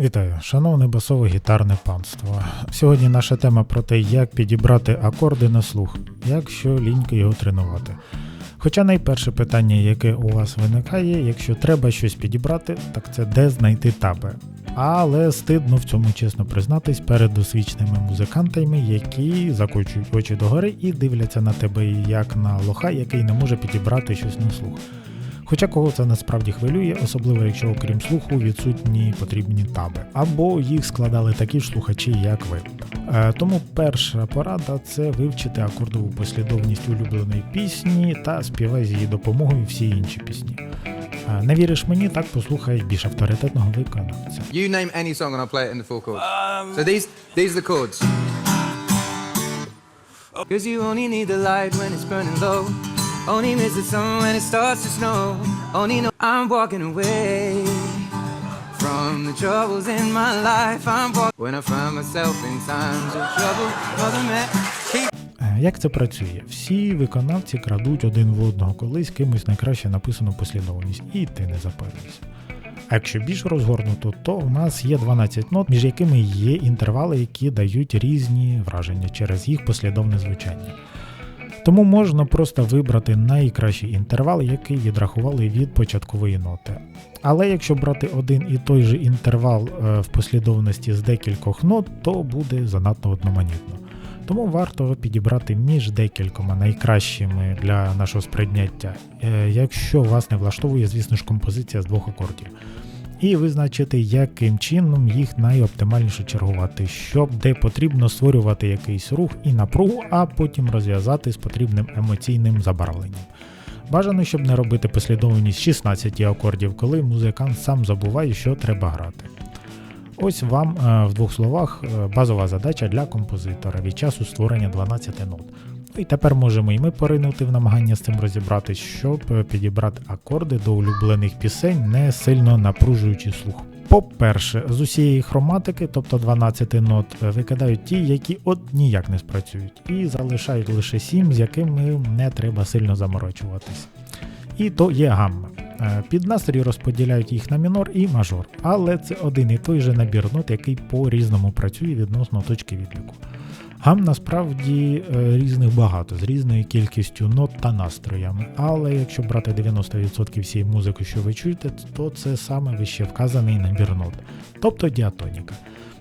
Вітаю, шановне басове гітарне панство. Сьогодні наша тема про те, як підібрати акорди на слух, якщо ліньки його тренувати. Хоча найперше питання, яке у вас виникає, якщо треба щось підібрати, так це де знайти таби. Але стидно в цьому чесно признатись перед досвідченими музикантами, які закочують очі догори і дивляться на тебе як на лоха, який не може підібрати щось на слух. Хоча кого це насправді хвилює, особливо якщо окрім слуху відсутні потрібні таби, або їх складали такі ж слухачі, як ви. Е, тому перша порада це вивчити акордову послідовність улюбленої пісні та співай з її допомогою всі інші пісні. Е, не віриш мені, так послухай більш авторитетного виконавця. You name any song and I'll play it in the full chords. so these these are the chords. Cause you only need the light when it's burning low. Only miss the sun when it starts to snow. Only know I'm walking away from the troubles in my life. I'm walking when I find myself in times of trouble. Mother man, Е, Як це працює? Всі виконавці крадуть один в одного колись кимось найкраще написану послідовність, і ти не запевнишся. А якщо більш розгорнуто, то в нас є 12 нот, між якими є інтервали, які дають різні враження через їх послідовне звучання. Тому можна просто вибрати найкращий інтервал, який відрахували від початкової ноти. Але якщо брати один і той же інтервал е, в послідовності з декількох нот, то буде занадто одноманітно. Тому варто підібрати між декількома найкращими для нашого сприйняття, е, якщо вас не влаштовує, звісно ж, композиція з двох акордів. І визначити, яким чином їх найоптимальніше чергувати, щоб де потрібно створювати якийсь рух і напругу, а потім розв'язати з потрібним емоційним забарвленням. Бажано, щоб не робити послідовність 16 акордів, коли музикант сам забуває, що треба грати. Ось вам е, в двох словах е, базова задача для композитора від часу створення 12 нот. І тепер можемо і ми поринути в намагання з цим розібратись, щоб е, підібрати акорди до улюблених пісень, не сильно напружуючи слух. По-перше, з усієї хроматики, тобто 12 нот, е, викидають ті, які от ніяк не спрацюють, і залишають лише 7, з якими не треба сильно заморочуватись. І то є гамма. Е, Під настрій розподіляють їх на мінор і мажор, але це один і той же набір нот, який по-різному працює відносно точки відліку. Гам насправді е, різних багато, з різною кількістю нот та настроями, але якщо брати 90% всієї музики, що ви чуєте, то це саме вище вказаний набір нот, тобто діатоніка.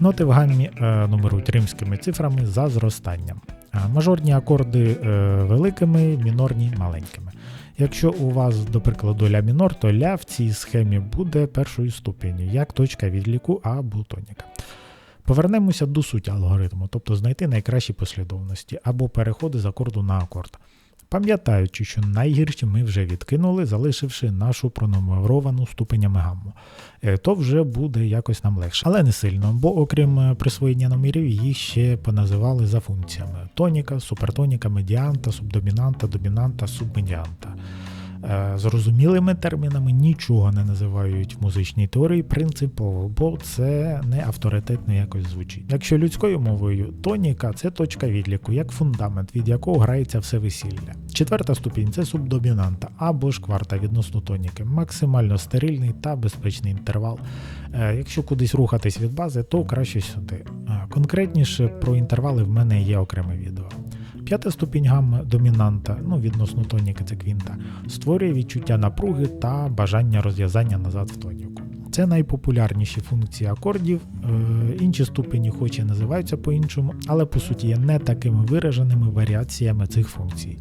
Ноти в гаммі е, нумерують римськими цифрами за зростанням. Мажорні акорди е, великими, мінорні маленькими. Якщо у вас, до прикладу, ля мінор, то ля в цій схемі буде першою ступеню, як точка відліку або тоніка. Повернемося до суті алгоритму, тобто знайти найкращі послідовності або переходи з акорду на акорд. Пам'ятаючи, що найгірші ми вже відкинули, залишивши нашу пронумеровану ступенями гамму, Е, то вже буде якось нам легше, але не сильно, бо окрім е, присвоєння номерів, їх ще поназивали за функціями: тоніка, супертоніка, медіанта, субдомінанта, домінанта, субмедіанта. Е, Зрозумілими термінами нічого не називають в музичній теорії принципово, бо це не авторитетно якось звучить. Якщо людською мовою, тоніка це точка відліку, як фундамент, від якого грається все весілля. Четверта ступінь це субдомінанта або ж кварта відносно тоніки, максимально стерильний та безпечний інтервал. Е, Якщо кудись рухатись від бази, то краще сюди. Е, Конкретніше про інтервали в мене є окреме відео. П'ята ступінь гамма домінанта, ну відносно тоніки це квінта, створює відчуття напруги та бажання розв'язання назад в тоніку. Це найпопулярніші функції акордів, е, інші ступені хоч і називаються по-іншому, але по суті є не такими вираженими варіаціями цих функцій.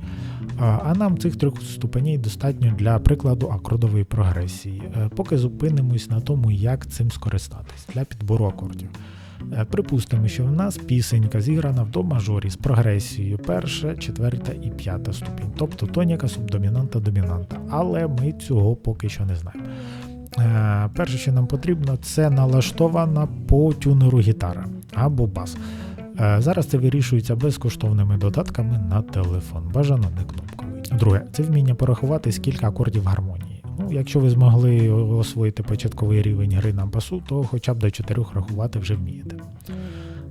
А, а нам цих трьох ступеней достатньо для прикладу акордової прогресії. Е, Поки зупинимось на тому, як цим скористатись для підбору акордів. Е, Припустимо, що в нас пісенька зіграна в до мажорі з прогресією перша, четверта і п'ята ступінь, тобто тоніка, субдомінанта, домінанта. Але ми цього поки що не знаємо. Е, Перше, що нам потрібно, це налаштована по тюнеру гітара або бас. Е, Зараз це вирішується безкоштовними додатками на телефон, бажано не кнопковий. Друге, це вміння порахувати скільки акордів гармонії. Ну, якщо ви змогли освоїти початковий рівень гри на басу, то хоча б до 4 рахувати вже вмієте.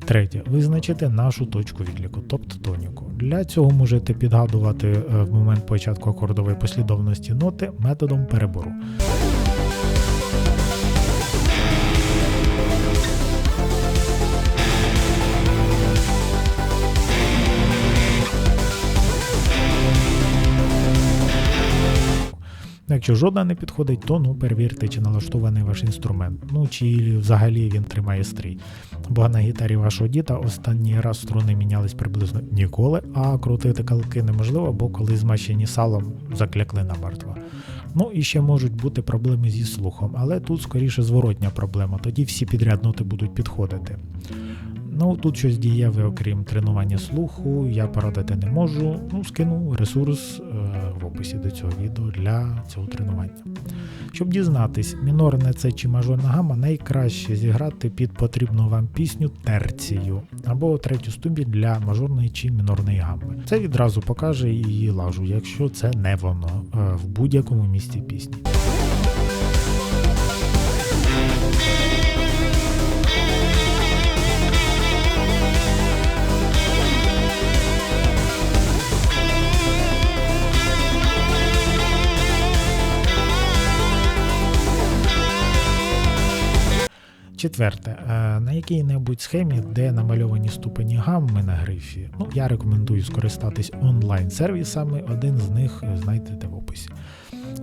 Третє. Визначити нашу точку відліку, тобто тоніку. Для цього можете підгадувати е, в момент початку акордової послідовності ноти методом перебору. Якщо жодна не підходить, то ну перевірте, чи налаштований ваш інструмент, ну чи взагалі він тримає стрій. Бо на гітарі вашого діда останній раз струни мінялись приблизно ніколи, а крутити калки неможливо, бо коли змащені салом заклякли намертво. Ну і ще можуть бути проблеми зі слухом, але тут скоріше зворотня проблема, тоді всі підряд ноти будуть підходити. Ну, тут щось дієве, окрім тренування слуху, я порадити не можу. Ну, скину ресурс е, в описі до цього відео для цього тренування. Щоб дізнатись, мінорне це чи мажорна гама, найкраще зіграти під потрібну вам пісню терцію або третю ступінь для мажорної чи мінорної гами. Це відразу покаже її лажу, якщо це не воно е, в будь-якому місці пісні. Четверте, е, на якій-небудь схемі, де намальовані ступені гамми на грифі, ну я рекомендую скористатись онлайн-сервісами. Один з них знайдете в описі.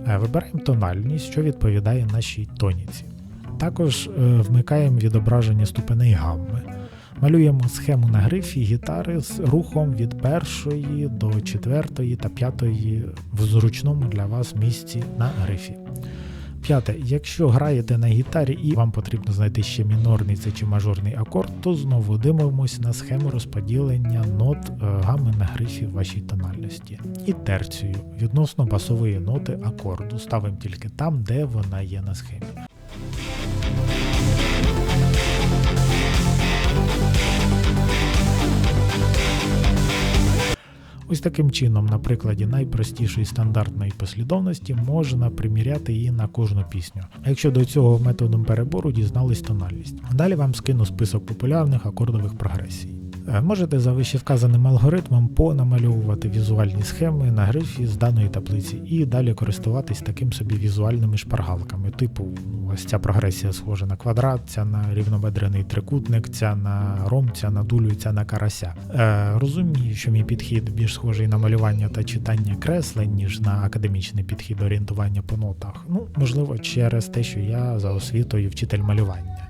Е, Вибираємо тональність, що відповідає нашій тоніці. Також е, вмикаємо відображення ступеней гамми. Малюємо схему на грифі гітари з рухом від першої до четвертої та п'ятої в зручному для вас місці на грифі. П'яте, якщо граєте на гітарі і вам потрібно знайти ще мінорний це чи мажорний акорд, то знову дивимося на схему розподілення нот е, гами на грифі вашій тональності. І терцію відносно басової ноти акорду ставимо тільки там, де вона є на схемі. Ось таким чином, на прикладі найпростішої стандартної послідовності, можна приміряти її на кожну пісню. А якщо до цього методом перебору дізнались тональність. Далі вам скину список популярних акордових прогресій. Е, Можете за вищевказаним алгоритмом понамальовувати візуальні схеми на грифі з даної таблиці і далі користуватись таким собі візуальними шпаргалками. Типу, ось ця прогресія схожа на квадрат, ця на рівнобедрений трикутник, ця на ром, ця на дулю, ця на карася. Е, розумію, що мій підхід більш схожий на малювання та читання креслень, ніж на академічний підхід орієнтування по нотах. Ну, можливо, через те, що я за освітою вчитель малювання,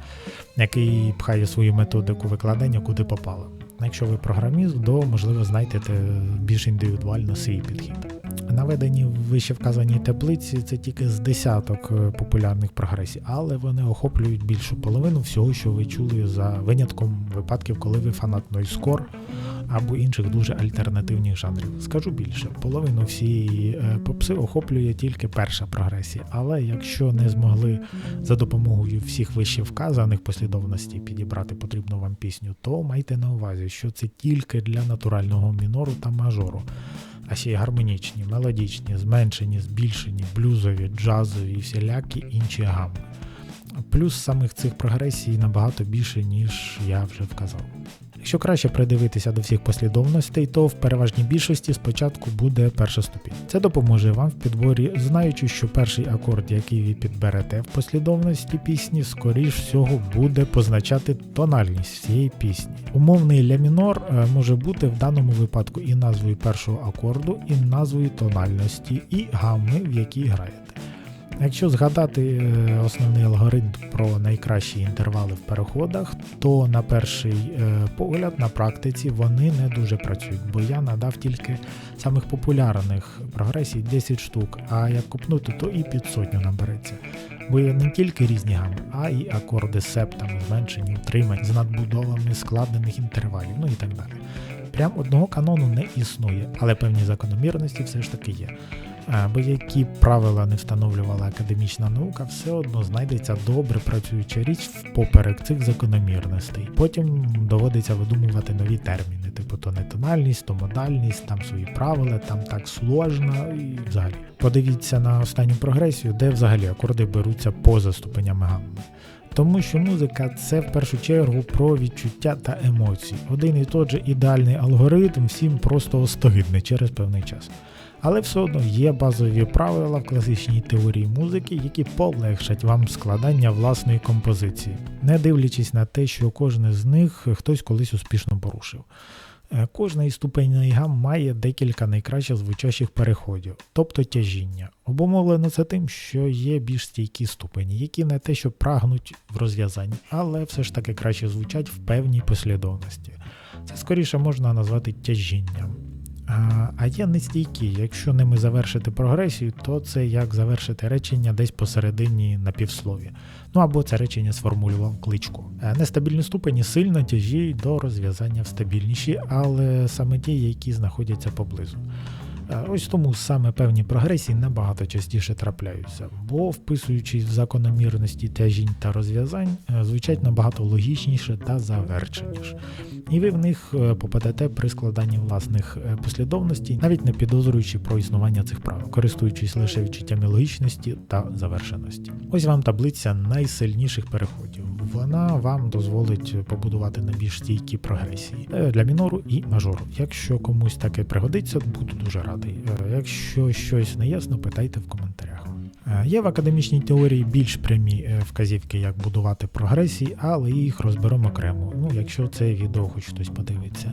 який пхає свою методику викладання куди попало. Якщо ви програміст, то можливо знайдете більш індивідуально свій підхід. Наведені в вище вказаній таблиці це тільки з десяток е, популярних прогресій, але вони охоплюють більшу половину всього, що ви чули за винятком випадків, коли ви фанат нойскор або інших дуже альтернативних жанрів. Скажу більше, половину всієї е, попси охоплює тільки перша прогресія. Але якщо не змогли за допомогою всіх вище вказаних послідовностей підібрати потрібну вам пісню, то майте на увазі, що це тільки для натурального мінору та мажору. А ще й гармонічні, мелодічні, зменшені, збільшені, блюзові, джазові всілякі інші гами. Плюс самих цих прогресій набагато більше, ніж я вже вказав. Якщо краще придивитися до всіх послідовностей, то в переважній більшості спочатку буде перша ступінь. Це допоможе вам в підборі, знаючи, що перший акорд, який ви підберете в послідовності пісні, скоріш всього буде позначати тональність всієї пісні. Умовний ля мінор е, може бути в даному випадку і назвою першого акорду, і назвою тональності, і гамми, в якій граєте. Якщо згадати е, основний алгоритм про найкращі інтервали в переходах, то на перший е, погляд на практиці вони не дуже працюють, бо я надав тільки самих популярних прогресій 10 штук, а як купнути, то і під сотню набереться. Бо є не тільки різні гами, а і акорди септами, зменшені, втримані, з надбудовами складених інтервалів, ну і так далі. Прям одного канону не існує, але певні закономірності все ж таки є. А, Бо які правила не встановлювала академічна наука, все одно знайдеться добре працююча річ впоперек цих закономірностей. Потім доводиться видумувати нові терміни, типу то не тональність, то модальність, там свої правила, там так сложно і взагалі. Подивіться на останню прогресію, де взагалі акорди беруться поза ступенями гамми. Тому що музика це в першу чергу про відчуття та емоції. Один і той же ідеальний алгоритм всім просто остогидний через певний час. Але все одно є базові правила в класичній теорії музики, які полегшать вам складання власної композиції, не дивлячись на те, що кожен з них хтось колись успішно порушив. Е, Кожна із ступеней гам має декілька найкраще звучащих переходів, тобто тяжіння. Обумовлено це тим, що є більш стійкі ступені, які не те, що прагнуть в розв'язанні, але все ж таки краще звучать в певній послідовності. Це скоріше можна назвати тяжінням. А, є нестійкі. Якщо ними завершити прогресію, то це як завершити речення десь посередині на півслові. Ну або це речення сформулював кличку. Е, Нестабільні ступені сильно тяжіють до розв'язання в стабільніші, але саме ті, які знаходяться поблизу. Е, Ось тому саме певні прогресії набагато частіше трапляються, бо вписуючись в закономірності тяжінь та розв'язань, е, звучать набагато логічніше та завершеніше. І ви в них е, попадете при складанні власних послідовностей, навіть не підозрюючи про існування цих правил, користуючись лише відчуттями логічності та завершеності. Ось вам таблиця найсильніших переходів. Вона вам дозволить побудувати найбільш стійкі прогресії для мінору і мажору. Якщо комусь таке пригодиться, буду дуже радий. Е, Якщо щось не ясно, питайте в коментарях. Е, Є в академічній теорії більш прямі е, вказівки, як будувати прогресії, але їх розберемо окремо. Ну, якщо це відео хоч хтось подивиться.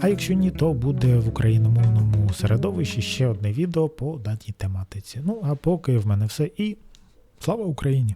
А якщо ні, то буде в україномовному середовищі ще одне відео по даній тематиці. Ну а поки в мене все і слава Україні!